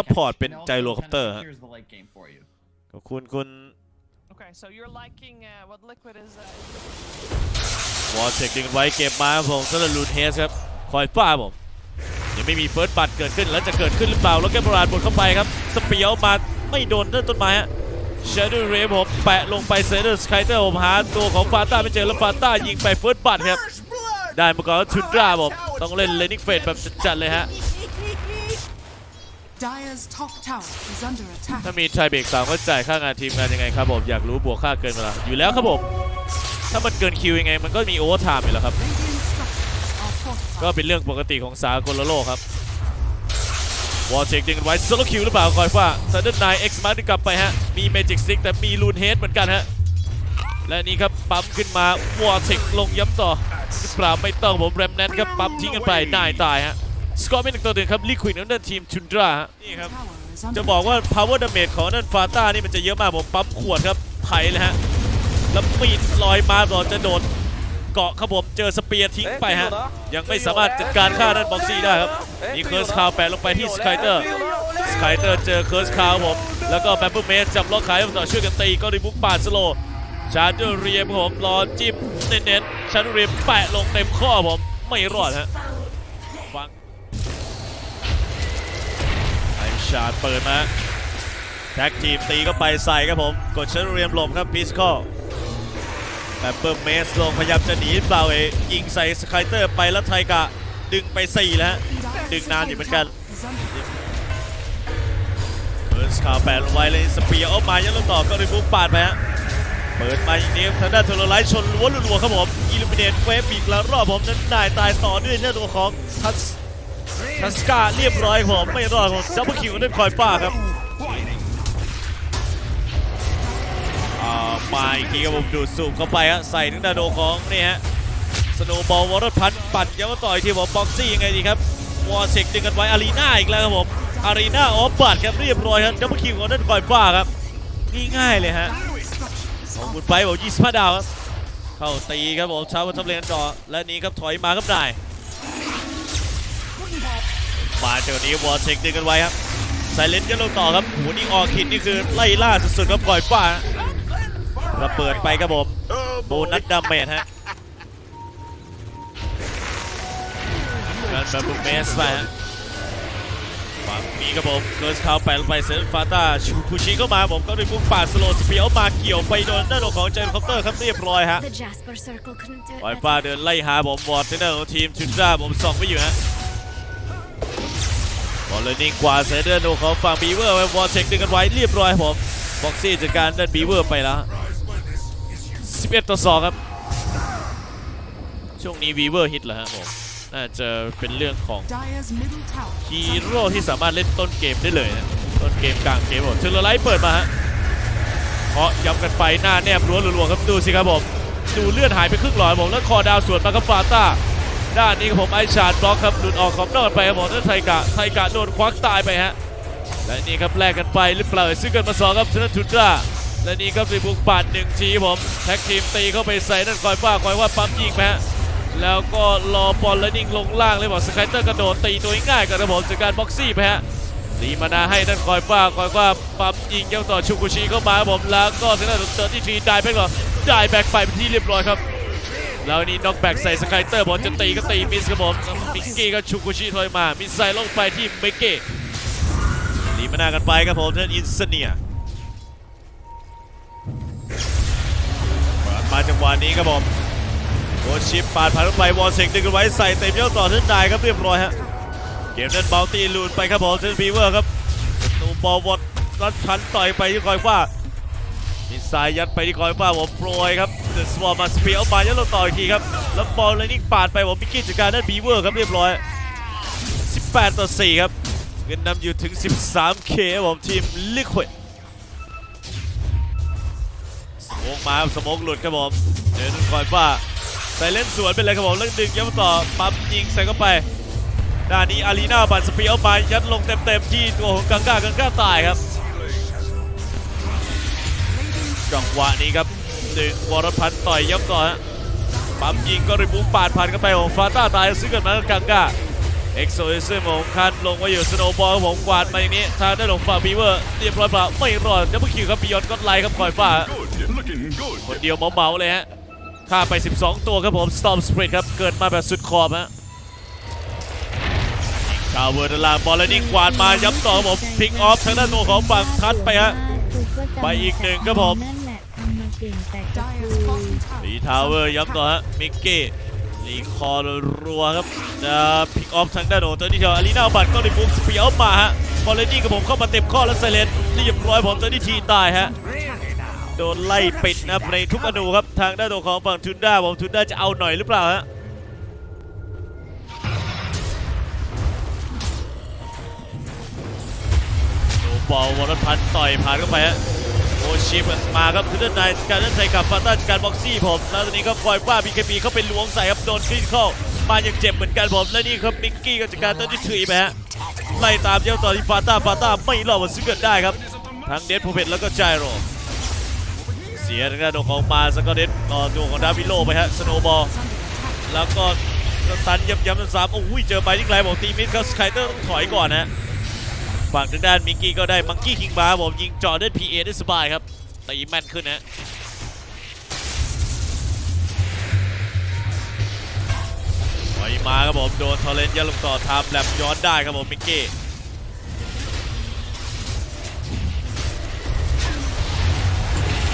ซัพพอร์ตเป็นไจโรคอปเตอร์ฮะ Here's the late game for you. ขอบคุณคุณ Okay, so you're liking uh, what Liquid is. Uh, วอลเช็คดึงไว้เก็บมาครับผมสำหรับลูนเฮสครับ คอยฟ้าผม ยังไม่มีเฟิร์สบัตเกิดขึ้น แล้วจะเกิดขึ้นหรือเปล่า แล้วแกบราดบดเข้าไปครับ สเปียวมาไม่โดนต้นไม้ฮะเชดเรย์ผมแปะลงไปเซเดอร์สไคเตอร์ผมหาตัวของฟาต้าไม่เจอแล้วฟาต้ายิงไปเฟิร์สบัตครับ ได้มาก่อนทุนดราผมต้องเล่นเลนิกเฟดแบบจัดๆเลยฮะ Dyer's top tower is under attack. ถ้ามีไทยเบรกสามก็จ่ายค่างานทีมงานยังไงครับผม อยากรู้บวกค่าเกินเวลาอยู่แล้วครับผม ถ้ามันเกินคิวยังไง มันก็มีโอเวอร์ไทม์อยู่แล้วครับ Radiant structures are fortified. ก็เป็นเรื่องปกติของสากลโลกครับ วอลเช็คดึงกันไว้โซโลคิวหรือเปล่าคอยฟ้าซันเดอร์ไนเอ็กซ์มาร์กลับไปฮะ มีเมจิกซิกแต่มีลูนเฮดเหมือนกันฮะ และนี่ครับ ปั๊มขึ้นมาวอลเช็คลงย้ำต่อหรือเปล่าไม่ต้องผมแรมแนนครับปั๊มทิ้งกันไปนายตายฮะ สกอร์เป็นหนึ่งต่อหนึ่งครับลิควิดนั่นทีมชุนดราฮะนี่ครับ Tower is จะ under บอกว่า power damage ของนั่นฟาต้านี่มันจะเยอะมากผมปั๊มขวดครับไถเลยฮะแล้วมีดลอยมาก่อนจะโดดเกาะครับผมเจอสเปียร์ทิ้งไปฮะ ยังไม่สามารถจัดการฆ่านั่นบ็อกซี่ได้ครับมีเคิร์สคาวแปะลงไปที่สไคเตอร์สไคเตอร์เจอเคิร์สคาวผมแล้วก็แบมเบอร์เมสจับล็อกขายต่อช่วยกันตีก็รีบุกปาดสโลว์ชาร์เดอร์เรียมผมรอจิ้มเน้นๆชาร์เดอร์เรียมแปะลงเต็มข้อผมไม่รอดฮะาร์ดเปิดมาแท็กทีมตีก็ไปใส่ครับผม กดเชนเรียมหลบครับพิสคอแบบเปิร์เมสลงพยายามจะหนีเปล่าเอยิงใส่สไคเตอร์ไปแล้วไทกะ ดึงไป 4 แล้วฮะดึงนานอยู่เหมือนกันเบิร์สคาวแปดลงไว้เลยสเปียร์ออกมายันลงต่อก็รีบูปาดไปฮะเปิดมาอย่างนี้ทางด้านเทอร์ไลท์ชนล้วนรัวครับผมอิลูมิเนตเวฟอีกแล้วรอบผมนั้นได้ตายต่อด้วยเนื้อตัวของทัส ทัสกาเรียบร้อยครับผมไม่รอดครับผมดับเบิลคิวนั่นคอยฟ้าครับอ่ามาอีกทีครับผมดูดสูบเข้าไปฮะใส่ถึงดาโดของนี่ฮะสโนบอลวอร์พันปั่นยังมาต่อยที่ผมบ็อกซี่ยังไงดีครับวอร์เซกดึงกันไว้อารีนาอีกแล้วครับผมอารีนาออฟบัตครับเรียบร้อยครับดับเบิลคิวของนั่นคอยฟ้าครับง่ายๆเลยฮะของบุญไปบอก25ดาวครับเข้าตีครับผมเช้าวันทับเลนต่อและนี้ครับถอยมาครับนาย มาเจอนี้วอร์เซกดึงกันไว้ครับไซเลนจะลงต่อครับโหนี่ออกคิดนี่คือไล่ล่าสุดๆครับคอยฟ้าระเบิดไปครับผมโบนัสดาเมจฮะกันแบบบุเมสไปฮะฝั่งนี้ครับผมเกิร์สคาวแปลงไปเซนฟาต้าชูคูชิเข้ามาผมก็ด้พุ่งป่าสโลสเปียวมาเกี่ยวไปโดนด้านของเจนคอปเตอร์ครับเรียบร้อยฮะปล่อย better. ฟ้าเดินไล่หาผมวอร์ดเทนเนอร์ของทีมชุนด้าผมส่องไม่อยู่ฮะ อลเลยนิ่งกว่าเซเดอร์โนของฝั่งบีเวอร์ไปวอร์เช็คดึงกันไว้เรียบร้อยผมบ็อกซี่จัดการด้านบีเวอร์ไปแล้ว11 ต่อ 2 ครับ ช่วงนี้วีเวอร์ฮิตเหรอฮะผมน่าจะเป็นเรื่องของฮีโร่ที่สามารถเล่นต้นเกมได้เลยนะต้นเกมกลางเกมผมเทเลไลท์เปิดมาฮะเพราะย้ำกันไปหน้าแนบรั้วรัวๆครับดูสิครับผมดูเลือดหายไปครึ่งหลอดผมแล้วคอดาวสวนมาครับฟาต้า ด้านนี้ครับผมไอชาดบล็อกครับหลุดออกขอบนอกไปครับผมแล้วไทกะไทกะโดนควักตายไปฮะและนี่ครับแลกกันไปหรือเปล่าซึ่งกันมาสองครับชนะทุนจ้าและนี่ครับรีบุกปาดหนึ่งทีผมแท็กทีมตีเข้าไปใส่นั่นคอยฟ้าคอยว่าปั๊มยิงไปฮะแล้วก็รอบอลแล้วนิ่งลงล่างเลยบอกสไคเตอร์กระโดดตีตัวง่ายกับระบบจากการบ็อกซี่ไปฮะดีมานาให้นั่นคอยฟ้าคอยว่าปั๊มยิงเย้าต่อชูกุชิเข้ามาครับผมแล้วก็เซนต์เตอร์ที่ทีได้ไปก่อนได้แบ็กไปเป็นที่เรียบร้อยครับ แล้วนี่น็อกแบ็กใส่สไคเตอร์บอลจะตีก็ตีมิสครับผมมิกกี้ก็ชูกุชิถอยมา มิสไซลงไปที่มิกกี้ลีมานากันไปครับผมท่านอินเสเนียมาจังหวะนี้ครับผมโดนชิปปาดผ่านลงไปวอลเซกดึงกันไว้ใส่เต็มยอดต่อท่านนายครับเรียบร้อยฮะเกมนั้นเบลตีลูนไปครับผมท่านบีเวอร์ครับตูบอลวอดรัดพันต่อยไปที่คอยฟ้ามิสไซยัดไปที่คอยฟ้าผมโปรยครับ เดอะสวอมาสเปียเอามายัดลงต่ออีกทีครับ แล้วบอลเลยนิ่งปาดไปผมมิกกี้จัดการด้านบีเวอร์ครับเรียบร้อย 18 ต่อ 4 ครับเงินนำอยู่ถึง 13K ครับผมทีมลิควิดสโมกมาสโมกหลุดครับผมเดินคอยฟ้าใส่เล่นสวนไปเลยครับผมแล้วดึงย้ำต่อปั๊มยิงใส่เข้าไปด้านนี้อารีนาบัตสเปียเอามายัดลงเต็มๆที่ตัวของกังก้ากังก้าตายครับจังหวะนี้ครับ ดึงวรพันธ์ต่อยยับต่อฮะปั๊มยิงก็ริบุ้งปาดผ่านกันไปของฟาต้าตายซึ่งกิดมากับกังกาเอ็กโซซิซึมของคันลงมาอยู่สโนบอลครับผมกวาดมาอย่างนี้ทางด้านของฝั่งบีเวอร์เรียบร้อยเปล่าไม่รอดดับเบิลคิวครับบิยอนก็ไล่ครับคอยฟ้าคนเดียวเมาๆเลยฮะฆ่าไป 12 ตัวครับผม Storm Spirit ครับเกิดมาแบบสุดขอบฮะชาวเวอร์ดาลาบอลแล้วนี่กวาดมาย้ำต่อผมพิกออฟทางด้านตัวของฝั่งทัดไปฮะไปอีกหนึ่งครับผม ก่งแต่ก็คือรีทาวเวอร์ย้ำต่อฮะมิกกี้รีคอร์รัวครับจะพิกออฟทางด้านของเตอร์นี่เทลอารีนาบัตก็ได้บุกสเปียร์มาฮะบอลเลนี่กับผมเข้ามาเต็มข้อแล้วไซเลนเรียบร้อยผมเตอร์นี่ทีตายฮะโดนไล่ปิดนะครับในทุกอนูครับทางด้านตัวของฝั่งทุนด้าผมทุนด้าจะเอาหน่อยหรือเปล่าฮะโนบอลวรพันธ์ต่อยผ่านเข้าไปฮะ โอชิปมาครับคือด้นในการด้านในกับฟาต้าการบ็อกซี่ผม แล้วตอนนี้ก็ปล่อยว่าบีเคบีเข้าไปล้วงใส่ครับโดนคริสเข้ามาอย่างเจ็บเหมือนกันผม และนี่ครับมิกกี้ก็จัดการต้นที่ถือไปฮะไล่ตามเจ้าต่อที่ฟาต้าฟาต้าไม่รอดมาซึ่งเกิดได้ครับทั้งเดดโพเพตแล้วก็ไจโรเสียทางด้านของมาสก็เดดต่อตัวของดาวิโลไปฮะสโนบอลแล้วก็สตันย้ำๆซ้ำโอ้ยเจอไปที่ไกลบอกตีมิดเขาสไคเตอร์ต้องถอยก่อนนะ ฝั่งทางด้านมิกกี้ก็ได้มังกี้คิงบาร์ผมยิงจอด้วย PA ได้สบายครับตีแม่นขึ้นนะถอยมาครับผมโดนทอเรนยัลงต่อทำแลบย้อนได้ครับผมมิกกี้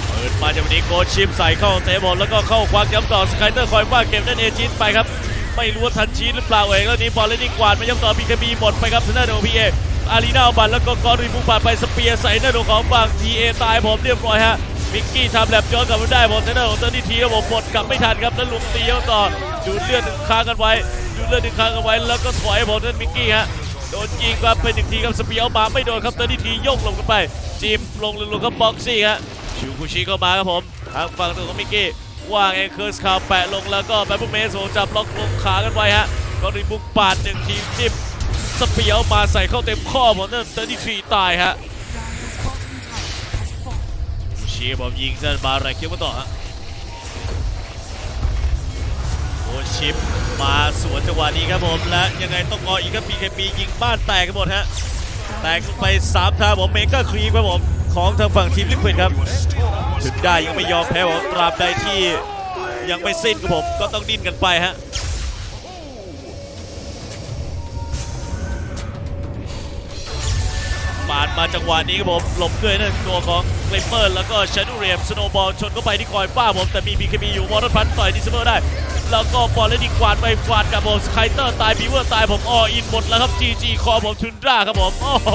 เปิดมาจากวันนี้โกชิมใส่เข้าเตะบอลแล้วก็เข้าควักย้ำต่อสไคเตอร์คอยว่าเก็บนั่นเอจินไปครับไม่รู้ว่าทันชีนหรือเปล่าเองแล้วนี้บอลเล่นดีกวาดมาย้ำต่อพีคบีหมดไปครับทางด้านของพีเอ อารีนาบันแล้วก็กอริมูบาดไปสเปียร์ใส่หน้าของของฝั่งทีเอตายผมเรียบร้อยฮะมิกกี้ทำแลบย้อนกลับมาได้ผมทางด้านของเตอร์นี่ทีครับผมหมดกลับไม่ทันครับแล้วลุงตีย้ำต่อดูดเลือดหนึ่งค้างกันไว้ดูดเลือดหนึ่งค้างกันไว้แล้วก็ถอยผมนั่นมิกกี้ฮะโดนยิงครับไปหนึ่งทีครับสเปียร์มาไม่โดนครับเตอร์นี่ทีโยกลงกันไปจิมลงลงครับบ็อกซี่ฮะชูคุชิเข้ามาครับผมทางฝั่งตัวของมิกกี้ว่างเองเคิร์สคาวแปะลงแล้วก็แบปเปอร์เมสโจับล็อกลงขากันไว้ฮะก็รีบุกปาดหนึ่งทีจิ้ม สเปียวมาใส่เข้าเต็มข้อผมนั่นเตอร์ที่ทีตายฮะ Dyer's bottom tower has fallen. คุชิผมยิงเส้นบาแรกเคี้ยวมาต่อฮะโอชิปมาสวนจังหวะนี้ครับผมและยังไงต้องงออีกครับ BKB ยิงบ้านแตกกันหมดฮะแตกไป3ทางผมเมก้าครีครับผมของทางฝั่งทีมลิควิดครับถึงได้ยังไม่ยอมแพ้ผมตราบใดที่ยังไม่สิ้นกับผมก็ต้องดิ้นกันไปฮะ ปาดมาจังหวะนี้ครับผมหลบด้วยนั่นตัวของเกลเปอร์แล้วก็ชาดูเรียมสโนบอลชนเข้าไปที่คอยป้าผมแต่มีบีเคบีอยู่วอร์ดพันต่อยดิสเมอร์ได้ แล้วก็บอลเลดีกวาดไปกวาดกับผมสไคเตอร์ตายบีเวอร์ตายผมออินหมดแล้วครับจีจีคอผมทุนด้าครับผมโอ้โห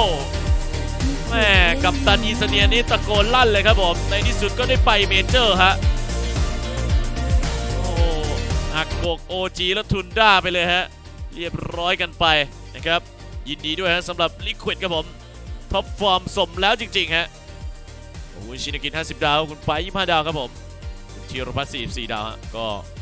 แม่กับตันอีสเนียนี่ตะโกนลั่นเลยครับผม ในที่สุดก็ได้ไปเมเจอร์ฮะโอ้หักโกกโอจีแล้วทุนด้าไปเลยฮะ เรียบร้อยกันไปนะครับ ยินดีด้วยฮะสำหรับลิควิดครับผม ท็อปฟอร์มสมแล้วจริงๆฮะคุณชินกิน 50 ดาว คุณไป 25 ดาวครับผมคุณธีรพัฒน์44 ดาวฮะก็